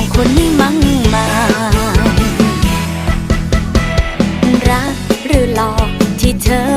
องคนนี้มั่งมารักหรือหลอกที่เธอ